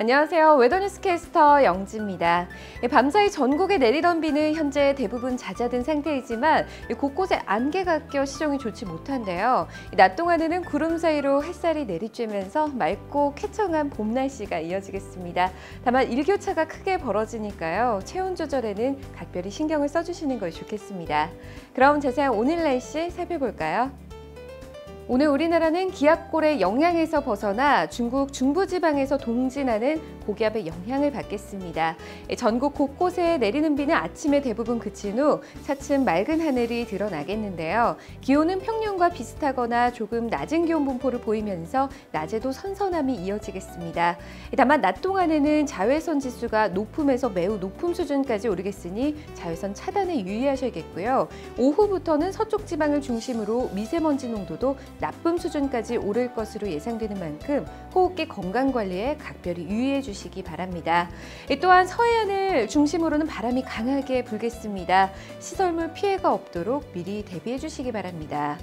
안녕하세요. 웨더뉴스 캐스터 영지입니다. 예, 밤사이 전국에 내리던 비는 현재 대부분 잦아든 상태이지만 곳곳에 안개가 껴 시정이 좋지 못한데요. 낮 동안에는 구름 사이로 햇살이 내리쬐면서 맑고 쾌청한 봄 날씨가 이어지겠습니다. 다만 일교차가 크게 벌어지니까요. 체온 조절에는 각별히 신경을 써주시는 것이 좋겠습니다. 그럼 자세한 오늘 날씨 살펴볼까요? 오늘 우리나라는 기압골의 영향에서 벗어나 중국 중부지방에서 동진하는 고기압의 영향을 받겠습니다. 전국 곳곳에 내리는 비는 아침에 대부분 그친 후 차츰 맑은 하늘이 드러나겠는데요. 기온은 평년과 비슷하거나 조금 낮은 기온 분포를 보이면서 낮에도 선선함이 이어지겠습니다. 다만 낮 동안에는 자외선 지수가 높음에서 매우 높음 수준까지 오르겠으니 자외선 차단에 유의하셔야겠고요. 오후부터는 서쪽 지방을 중심으로 미세먼지 농도도 나쁨 수준까지 오를 것으로 예상되는 만큼 호흡기 건강 관리에 각별히 유의해 주시기 바랍니다. 또한 서해안을 중심으로는 바람이 강하게 불겠습니다. 시설물 피해가 없도록 미리 대비해 주시기 바랍니다.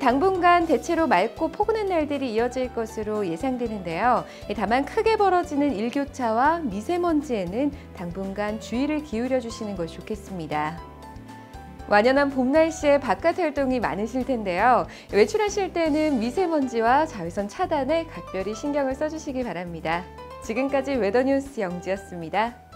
당분간 대체로 맑고 포근한 날들이 이어질 것으로 예상되는데요. 다만 크게 벌어지는 일교차와 미세먼지에는 당분간 주의를 기울여 주시는 것이 좋겠습니다. 완연한 봄 날씨에 바깥 활동이 많으실 텐데요. 외출하실 때는 미세먼지와 자외선 차단에 각별히 신경을 써주시기 바랍니다. 지금까지 웨더뉴스 영지였습니다.